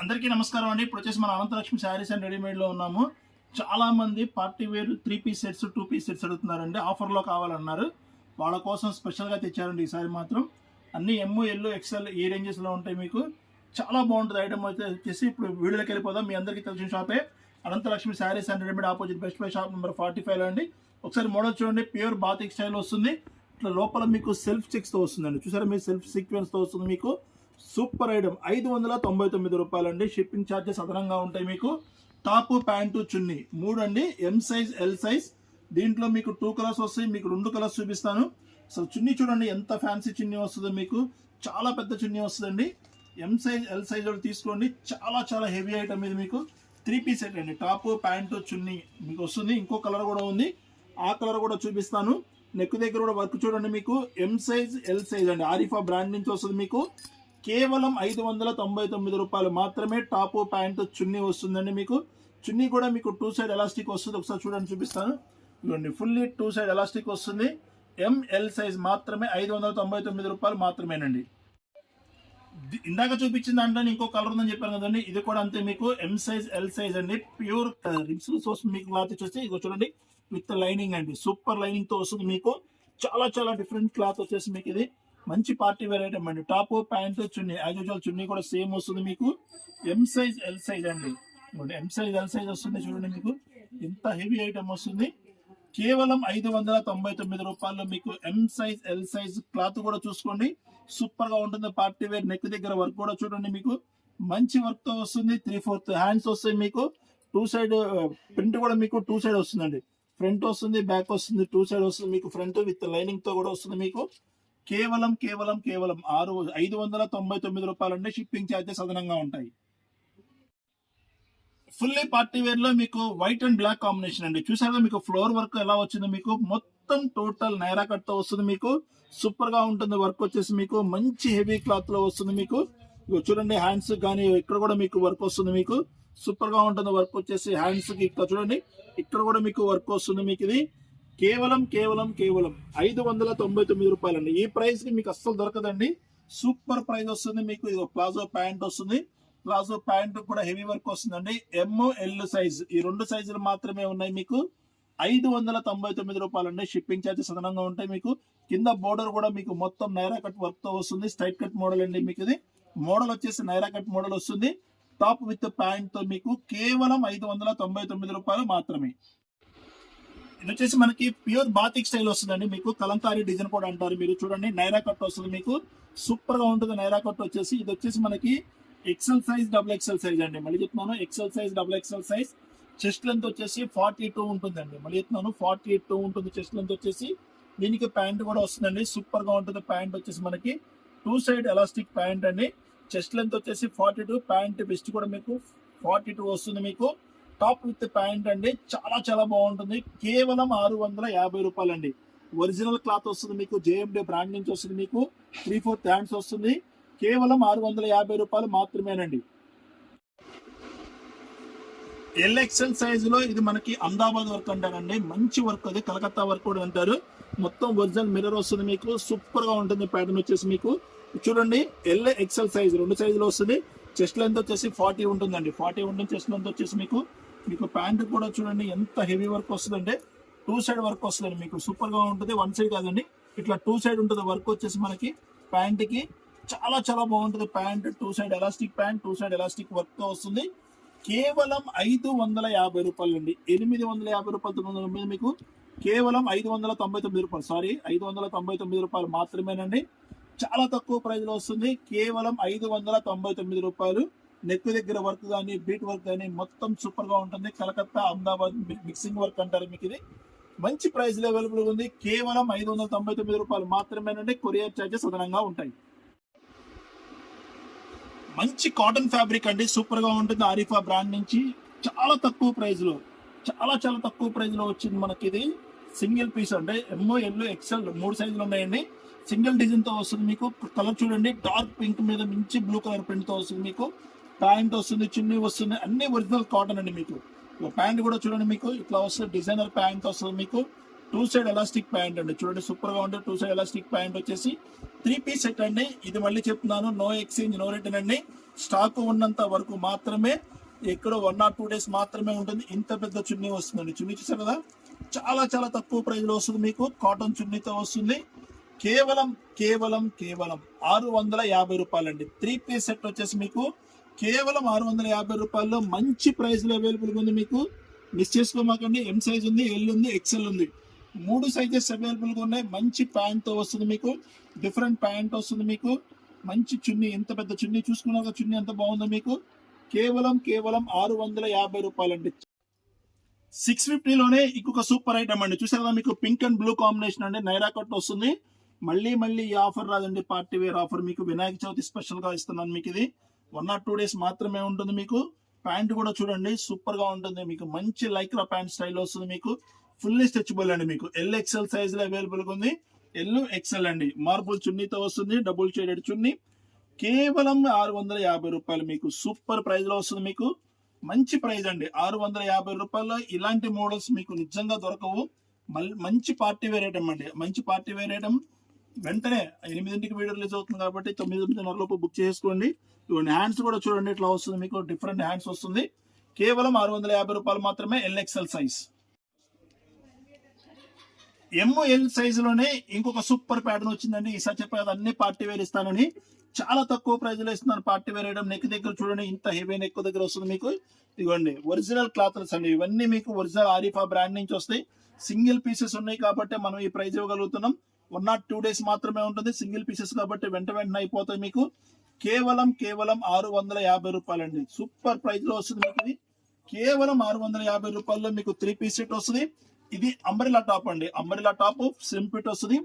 అందరికీ నమస్కారం అండి. ఇప్పుడు వచ్చేసి మన అనంతలక్ష్మి శారీస్ అండ్ రెడీమేడ్లో ఉన్నాము. చాలా మంది party wear three piece sets two piece sets అడుగుతున్నారండి. ఆఫర్లో కావాలన్నారు. వాళ్ళ కోసం స్పెషల్గా తెచ్చారండి ఈసారి మాత్రం. అన్ని ఎమ్ ఎల్ ఎక్స్ఎల్ ఈ రేంజెస్లో ఉంటాయి మీకు. చాలా బాగుంటుంది ఐటమ్ అయితే. వచ్చేసి ఇప్పుడు వీడియోకి వెళ్ళిపోదాం. మీ అందరికీ తెలిసిన షాపే. Anantalakshmi sarees and readymade opposite Best Buy shop number forty ఫైవ్లో అండి. ఒకసారి మోడల్ చూడండి. ప్యూర్ బాతిక్ స్టైల్ వస్తుంది. ఇట్లా లోపల మీకు సెల్ఫ్ చెక్స్తో వస్తుందండి. చూసారా మీ సెల్ఫ్ సీక్వెన్స్తో వస్తుంది మీకు. Super item. ఐదు వందల తొంభై తొమ్మిది రూపాయలు అండి షిప్పింగ్ ఛార్జెస్ అదనంగా ఉంటాయి మీకు. Top pant chunni. మూడు అండి ఎం సైజ్ ఎల్ సైజ్ దీంట్లో మీకు టూ కలర్స్ వస్తాయి. మీకు రెండు కలర్స్ చూపిస్తాను. అసలు చున్నీ చూడండి. ఎంత ఫ్యాన్సీ చున్నీ వస్తుందో మీకు. చాలా పెద్ద చున్నీ వస్తుందండి. ఎం సైజ్ ఎల్ సైజ్ ఒకటి తీసుకోండి. చాలా చాలా హెవీ ఐటమ్ ఇది మీకు. త్రీ పీస్ సెట్ అండి. Top pant chunni. మీకు వస్తుంది. ఇంకో కలర్ కూడా ఉంది. ఆ కలర్ కూడా చూపిస్తాను. నెక్ దగ్గర కూడా వర్క్ చూడండి మీకు. ఎం సైజ్ ఎల్ సైజ్ అండి. ఆరిఫా బ్రాండ్ నుంచి వస్తుంది మీకు. కేవలం ఐదు వందల తొంభై తొమ్మిది రూపాయలు మాత్రమే టాప్ ప్యాంట్ చున్నీ వస్తుందండి మీకు. చున్నీ కూడా మీకు టూ సైడ్ ఎలాస్టిక్ వస్తుంది ఒకసారి చూడండి చూపిస్తాను. ఇవ్వండి ఫుల్లీ టూ సైడ్ ఎలాస్టిక్ వస్తుంది. ఎంఎల్ సైజ్ మాత్రమే ఐదు వందల తొంభై తొమ్మిది రూపాయలు మాత్రమేనండి. ఇందాక చూపించిన దాంట్లో ఇంకో కలర్ ఉందని చెప్పాను కదండి ఇది కూడా అంతే మీకు. ఎం సైజ్ ఎల్ సైజ్ అండి. ప్యూర్ రిప్స్ సోర్స్ మీకు క్లాత్ వచ్చేసి ఇదిగో చూడండి విత్ లైనింగ్ అండి. సూపర్ లైనింగ్తో వస్తుంది మీకు. చాలా చాలా డిఫరెంట్ క్లాత్ వచ్చేసి మీకు ఇది. మంచి పార్టీ వేర్ ఐటమ్ అండి. Top pant chunni as usual chunni కూడా సేమ్ వస్తుంది మీకు. ఎం సైజ్ ఎల్ సైజ్ అండి. ఎం సైజ్ ఎల్ సైజ్ వస్తుంది చూడండి మీకు. ఇంత హెవీ ఐటమ్ వస్తుంది. కేవలం ఐదు వందల తొంభై తొమ్మిది రూపాయల్లో మీకు M size L size cloth కూడా చూసుకోండి. సూపర్గా ఉంటుంది పార్టీ వేర్. నెక్ దగ్గర వర్క్ కూడా చూడండి మీకు. మంచి వర్క్తో వస్తుంది. త్రీ ఫోర్త్ హ్యాండ్స్ వస్తాయి మీకు. టూ సైడ్ ప్రింట్ కూడా మీకు టూ సైడ్ వస్తుందండి. ఫ్రంట్ వస్తుంది బ్యాక్ వస్తుంది టూ సైడ్ వస్తుంది మీకు. ఫ్రంట్ విత్ లైనింగ్తో కూడా వస్తుంది మీకు. కేవలం కేవలం కేవలం ఆరు ఐదు వందల తొంభై తొమ్మిది రూపాయలుండే షిప్పింగ్ ఛార్జెస్ అదనంగా ఉంటాయి. ఫుల్లీ పార్టీ వేర్లో మీకు వైట్ అండ్ బ్లాక్ కాంబినేషన్ అండి. చూసారా మీకు ఫ్లోర్ వర్క్ ఎలా వచ్చింది మీకు మొత్తం టోటల్ నైరా కట్తో వస్తుంది మీకు. సూపర్గా ఉంటుంది వర్క్ వచ్చేసి మీకు. మంచి హెవీ క్లాత్లో వస్తుంది మీకు. ఇగో చూడండి హ్యాండ్స్ కానీ ఇక్కడ కూడా మీకు వర్క్ వస్తుంది మీకు. సూపర్గా ఉంటుంది వర్క్ వచ్చేసి హ్యాండ్స్కి ఇక్కడ చూడండి. ఇక్కడ కూడా మీకు వర్క్ వస్తుంది మీకు ఇది. కేవలం కేవలం కేవలం ఐదు వందల తొంభై తొమ్మిది రూపాయలండి. ఈ ప్రైస్కి మీకు అస్సలు దొరకదండి. సూపర్ ప్రైస్ వస్తుంది మీకు. ఇది ప్లాజో ప్యాంట్ వస్తుంది. ప్లాజో ప్యాంట్ కూడా హెవీ వర్క్ వస్తుందండి. ఎమ్ ఎల్ సైజ్ ఈ రెండు సైజులు మాత్రమే ఉన్నాయి మీకు. ఐదు వందల తొంభై తొమ్మిది రూపాయలు అండి షిప్పింగ్ ఛార్జెస్ అదనంగా ఉంటాయి మీకు. కింద బోర్డర్ కూడా మీకు మొత్తం నైరా కట్ వర్క్తో వస్తుంది. స్ట్రైట్ కట్ మోడల్ అండి మీకు ఇది. మోడల్ వచ్చేసి నైరా కట్ మోడల్ వస్తుంది. టాప్ విత్ ప్యాంట్తో మీకు కేవలం ఐదు వందల తొంభై తొమ్మిది రూపాయలు మాత్రమే. ఇది వచ్చేసి మనకి ప్యూర్ బాతిక్ స్టైల్ వస్తుందండి. మీకు కలంకారీ డిజైన్ కూడా అంటారు. మీరు చూడండి నైరా కట్ వస్తుంది మీకు. సూపర్గా ఉంటుంది నైరా కట్ వచ్చేసి. ఇది వచ్చేసి మనకి XL size double XL size అండి. మళ్ళీ చెప్తున్నాను XL size double XL size chest length వచ్చేసి ఫార్టీ టూ ఉంటుందండి. మళ్ళీ చెప్తున్నాను ఫార్టీ టూ ఉంటుంది చెస్ట్ లెంత్ వచ్చేసి. దీనికి ప్యాంట్ కూడా వస్తుందండి. సూపర్గా ఉంటుంది ప్యాంట్ వచ్చేసి మనకి. టూ సైడ్ ఎలాస్టిక్ ప్యాంట్ అండి. చెస్ట్ లెంత్ వచ్చేసి ఫార్టీ టూ ప్యాంట్ వెస్ట్ కూడా మీకు ఫార్టీ టూ వస్తుంది మీకు. టాప్ విత్ ప్యాంట్ అండి. చాలా చాలా బాగుంటుంది. కేవలం ఆరు వందల యాభై రూపాయలు అండి ఒరిజినల్ క్లాత్ వస్తుంది మీకు జేఎండే బ్రాండ్ నుంచి వస్తుంది మీకు త్రీ ఫోర్త్ హ్యాండ్స్ వస్తుంది. కేవలం ఆరు వందల యాభై రూపాయలు మాత్రమేనండి. ఎల్ఎక్సెల్ సైజ్లో ఇది మనకి అహ్మదాబాద్ వర్క్ అంటారండి. మంచి వర్క్ అది కలకత్తా వర్క్ కూడా అంటారు. మొత్తం ఒరిజినల్ మిర్రర్ వస్తుంది మీకు సూపర్గా ఉంటుంది ప్యాటర్న్ వచ్చేసి మీకు. చూడండి ఎల్ ఎక్సెల్ సైజ్ రెండు సైజులు వస్తుంది. చెస్ట్ లెంత్ వచ్చేసి ఫార్టీ ఉంటుందండి. ఫార్టీ ఉంటుంది చెస్ట్ లెంత్ వచ్చేసి మీకు మీకు ప్యాంట్ కూడా చూడండి ఎంత హెవీ వర్క్ వస్తుందంటే టూ సైడ్ వర్క్ వస్తుందండి మీకు. సూపర్గా ఉంటుంది వన్ సైడ్ కాదండి. ఇట్లా టూ సైడ్ ఉంటుంది వర్క్ వచ్చేసి మనకి ప్యాంట్కి చాలా చాలా బాగుంటుంది pant. Two side elastic pant two side elastic వర్క్తో వస్తుంది. కేవలం ఐదు వందల యాభై రూపాయలు అండి ఎనిమిది వందల యాభై రూపాయలు తొమ్మిది వందల మీద మీకు కేవలం ఐదు వందల తొంభై తొమ్మిది రూపాయలు. సారీ ఐదు వందల తొంభై తొమ్మిది రూపాయలు మాత్రమేనండి. చాలా తక్కువ ప్రైజ్లో వస్తుంది. కేవలం ఐదు వందల తొంభై తొమ్మిది రూపాయలు. నెక్ దగ్గర వర్క్ కానీ బీట్ వర్క్ కానీ మొత్తం సూపర్గా ఉంటుంది. కలకత్తా అహ్మదాబాద్ మిక్సింగ్ వర్క్ అంటారు మీకు ఇది. మంచి ప్రైస్లో అవైలబుల్ ఉంది. కేవలం ఐదు వందల తొంభై తొమ్మిది రూపాయలు మాత్రమేనండి. కొరియర్ ఛార్జెస్ అదనంగా ఉంటాయి. మంచి కాటన్ ఫ్యాబ్రిక్ అండి. సూపర్గా ఉంటుంది. ఆరిఫా బ్రాండ్ నుంచి చాలా తక్కువ ప్రైస్లో చాలా చాలా తక్కువ ప్రైస్లో వచ్చింది మనకి ఇది. సింగిల్ పీస్ అంటే ఎంఓ ఎల్లో ఎక్సెల్ మూడు సైజులు ఉన్నాయండి. సింగిల్ డిజైన్తో వస్తుంది మీకు. కలర్ చూడండి. డార్క్ పింక్ మీద మంచి బ్లూ కలర్ ప్రింట్తో వస్తుంది మీకు. ప్యాంట్ వస్తుంది చున్నీ వస్తుంది అన్ని ఒరిజినల్ కాటన్ అండి మీకు. ప్యాంట్ కూడా చూడండి మీకు ఇట్లా వస్తుంది డిజైనర్ ప్యాంట్ వస్తుంది మీకు. టూ సైడ్ ఎలాస్టిక్ ప్యాంట్ అండి చూడండి సూపర్గా ఉంటుంది టూ సైడ్ ఎలాస్టిక్ ప్యాంట్ వచ్చేసి. త్రీ పీస్ సెట్ అండి ఇది మళ్ళీ చెప్తున్నాను నో ఎక్స్చేంజ్ నో రిటర్న్ అండి. స్టాక్ ఉన్నంత వరకు మాత్రమే ఎక్కడో వన్ ఆర్ టూ డేస్ మాత్రమే ఉంటుంది. ఇంత పెద్ద చున్నీ వస్తుందండి. చున్నీ చూసారు కదా? చాలా చాలా తక్కువ ప్రైజ్లో వస్తుంది మీకు. కాటన్ చున్నీతో వస్తుంది. కేవలం కేవలం కేవలం ఆరు వందల యాభై రూపాయలండి. త్రీ పీస్ సెట్ వచ్చేసి మీకు కేవలం ఆరు వందల యాభై రూపాయల్లో మంచి ప్రైస్లో అవైలబుల్గా ఉంది మీకు. మిస్ చేసుకోమాకండి. ఎం సైజ్ ఉంది ఎల్ ఉంది ఎక్సెల్ ఉంది. మూడు సైజెస్ అవైలబుల్గా ఉన్నాయి. మంచి ప్యాంట్తో వస్తుంది మీకు. డిఫరెంట్ ప్యాంట్ వస్తుంది మీకు. మంచి చున్నీ ఎంత పెద్ద చున్నీ చూసుకున్నాక చున్నీ ఎంత బాగుందో మీకు. కేవలం కేవలం ఆరు వందల యాభై రూపాయలండి. సిక్స్ ఫిఫ్టీలోనే ఇంకొక సూపర్ ఐటమ్ అండి. చూసారు కదా మీకు పింక్ అండ్ బ్లూ కాంబినేషన్ అండి. నైరా కట్ వస్తుంది. మళ్ళీ మళ్ళీ ఈ ఆఫర్ రాదండి. పార్టీ వేర్ ఆఫర్ మీకు. వినాయక చవితి స్పెషల్గా ఇస్తున్నాను మీకు ఇది. వన్ ఆర్ టూ డేస్ మాత్రమే ఉంటుంది మీకు. ప్యాంట్ కూడా చూడండి సూపర్గా ఉంటుంది. మీకు మంచి లైక్రా ప్యాంట్ స్టైల్ వస్తుంది మీకు. ఫుల్లీ స్ట్రెచబుల్ అండి మీకు. ఎల్ ఎక్సెల్ సైజ్లో అవైలబుల్ ఉంది. ఎల్ ఎక్స్ఎల్ అండి. మార్బుల్ చున్నీతో వస్తుంది డబుల్ షేడెడ్ చున్నీ. కేవలం ఆరు వందల యాభై రూపాయలు మీకు. సూపర్ ప్రైస్లో వస్తుంది మీకు. మంచి ప్రైస్ అండి. ఆరు వందల యాభై రూపాయల్లో ఇలాంటి మోడల్స్ మీకు నిజంగా దొరకవు. మంచి పార్టీ వేర్ ఐటమ్ అండి. మంచి పార్టీ వేర్ ఐటమ్ వెంటనే ఎనిమిదింటికి వీడియో రిలీజ్ అవుతుంది కాబట్టి తొమ్మిది తొమ్మిదిన్నర లోపు బుక్ చేసుకోండి. ఇవన్నీ హ్యాండ్స్ కూడా చూడండి ఇట్లా వస్తుంది మీకు డిఫరెంట్ హ్యాండ్స్ వస్తుంది. కేవలం ఆరు వందల యాభై రూపాయలు మాత్రమే ఎల్ఎక్స్ఎల్ సైజ్ ఎంఎల్ సైజ్లోనే ఇంకొక సూపర్ ప్యాటర్న్ వచ్చిందండి. ఈసారి చెప్పే కదా అన్ని పార్టీ వేర్ ఇస్తానని. చాలా తక్కువ ప్రైస్లో ఇస్తున్నాను పార్టీ వేర్ వేయడం. నెక్ దగ్గర చూడండి ఇంత హెవీ నెక్ దగ్గర వస్తుంది మీకు. ఇదిగోండి ఒరిజినల్ క్లాత్స్ అండి. ఇవన్నీ మీకు ఒరిజినల్ ఆరిఫా బ్రాండ్ నుంచి వస్తాయి. సింగిల్ పీసెస్ ఉన్నాయి కాబట్టి మనం ఈ ప్రైజ్ ఇవ్వగలుగుతున్నాం. వన్ నాట్ టూ డేస్ మాత్రమే ఉంటుంది సింగిల్ పీసెస్ కాబట్టి వెంట వెంటనే అయిపోతాయి మీకు. కేవలం కేవలం ఆరు వందల యాభై రూపాయలండి. సూపర్ ప్రైస్లో వస్తుంది మీకు ఇది. కేవలం ఆరు వందల యాభై రూపాయల్లో మీకు త్రీ పీస్ సెట్ వస్తుంది. ఇది అంబరిలా టాప్ అండి. అంబరిలా టాప్ సింపిట్ వస్తుంది.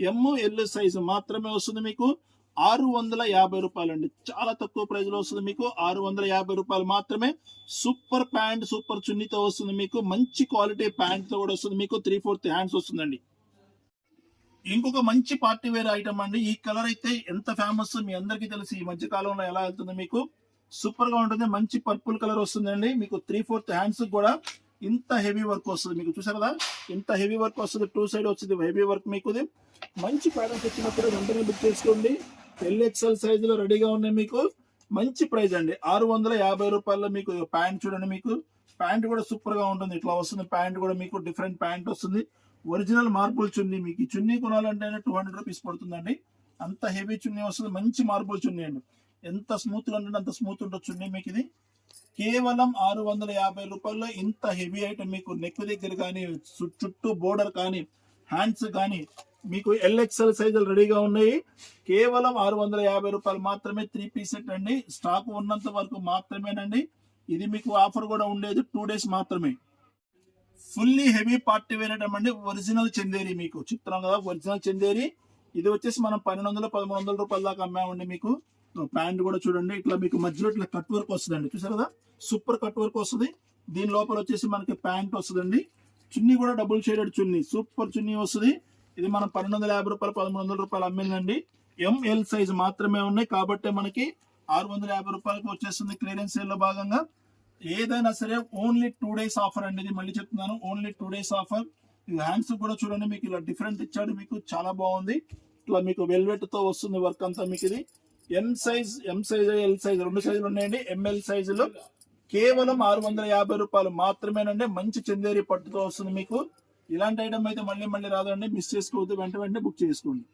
ఎమ్ ఎల్ సైజ్ మాత్రమే వస్తుంది మీకు. ఆరు వందల యాభై రూపాయలు అండి చాలా తక్కువ ప్రైజ్లో వస్తుంది మీకు. ఆరు వందల యాభై రూపాయలు మాత్రమే. సూపర్ ప్యాంట్ సూపర్ చున్నీతో వస్తుంది మీకు. మంచి క్వాలిటీ ప్యాంట్తో కూడా వస్తుంది మీకు. త్రీ ఫోర్త్ హ్యాండ్స్ వస్తుందండి. ఇంకొక మంచి పార్టీ వేర్ ఐటమ్ అండి. ఈ కలర్ అయితే ఎంత ఫేమస్ మీ అందరికీ తెలిసి. ఈ మధ్య కాలంలో ఎలా వెళ్తుంది మీకు? సూపర్గా ఉంటుంది. మంచి పర్పుల్ కలర్ వస్తుందండి. మీకు త్రీ ఫోర్త్ హ్యాండ్స్ కూడా ఇంత హెవీ వర్క్ వస్తుంది. మీకు చూసారు కదా? ఇంత హెవీ వర్క్ వస్తుంది. టూ సైడ్ వస్తుంది. హెవీ వర్క్ మీకు మంచి ప్యాటర్న్స్ వచ్చినప్పుడు వెంటనే బుక్ చేసుకోండి. ఎల్ ఎక్స్ఎల్ సైజ్లో రెడీగా ఉన్నాయి మీకు. మంచి ప్రైస్ అండి. ఆరు వందల యాభై రూపాయల్లో మీకు ప్యాంట్ చూడండి మీకు. ప్యాంట్ కూడా సూపర్గా ఉంటుంది. ఇట్లా వస్తుంది. ప్యాంట్ కూడా మీకు డిఫరెంట్ ప్యాంట్ వస్తుంది. ఒరిజినల్ మార్బుల్ చున్నీ మీకు. ఈ చున్నీ కొనాలంటేనే టూ హండ్రెడ్ రూపీస్ పడుతుందండి. అంత హెవీ చున్నీ వస్తుంది. మంచి మార్బుల్ చున్నీ అండి. ఎంత స్మూత్గా ఉంటుంది అంత స్మూత్ ఉంటుంది చున్నీ మీకు ఇది. కేవలం ఆరు వందల యాభై రూపాయల్లో ఇంత హెవీ ఐటమ్ మీకు నెక్ దగ్గర కానీ చు- చుట్టూ బోర్డర్ కానీ హ్యాండ్స్ కానీ మీకు ఎల్ఎక్స్ఎల్ సైజులు రెడీగా ఉన్నాయి. కేవలం ఆరు వందల యాభై రూపాయలు మాత్రమే త్రీ పీస్ సెట్ అండి. స్టాక్ ఉన్నంత వరకు మాత్రమేనండి. ఇది మీకు ఆఫర్ కూడా ఉండేది టూ డేస్ మాత్రమే. Fully heavy party wear item అండి. ఒరిజినల్ చందేరి మీకు. చెప్తున్నాం కదా ఒరిజినల్ చందేరి. ఇది వచ్చేసి మనం పన్నెండు వందల పదమూడు వందల రూపాయల దాకా అమ్మామండి మీకు. ప్యాంట్ కూడా చూడండి. ఇట్లా మీకు మధ్యలో ఇట్లా కట్ వర్క్ వస్తుందండి. చూసారు కదా? సూపర్ కట్ వర్క్ వస్తుంది. దీని లోపల వచ్చేసి మనకి ప్యాంట్ వస్తుందండి. చున్నీ కూడా double shaded chunni. Super chunni వస్తుంది. ఇది మనం పన్నెండు వందల యాభై రూపాయలు పదమూడు వందల రూపాయలు అమ్మిందండి. ఎంఎల్ సైజ్ మాత్రమే ఉన్నాయి. కాబట్టి మనకి ఆరు వందల యాభై రూపాయలకు వచ్చేస్తుంది క్లియరెన్స్ సేల్లో భాగంగా. ఏదైనా సరే ఓన్లీ టూ డేస్ ఆఫర్ అండి మళ్ళీ చెప్తున్నాను. Only two days offer hands కూడా చూడండి మీకు ఇలా డిఫరెంట్ ఇచ్చాడు మీకు చాలా బాగుంది. ఇట్లా మీకు వెల్వెట్తో వస్తుంది వర్క్ అంతా మీకు ఇది. M size M size L size రెండు సైజులు ఉన్నాయండి. ఎంఎల్ సైజులో కేవలం ఆరు వందల యాభై రూపాయలు మాత్రమేనండి. మంచి చందేరి పట్టుతో వస్తుంది మీకు. ఇలాంటి ఐటమ్ అయితే మళ్ళీ మళ్ళీ రాదండి. మిస్ చేసుకోవద్దు. వెంట వెంటనే బుక్ చేసుకోండి.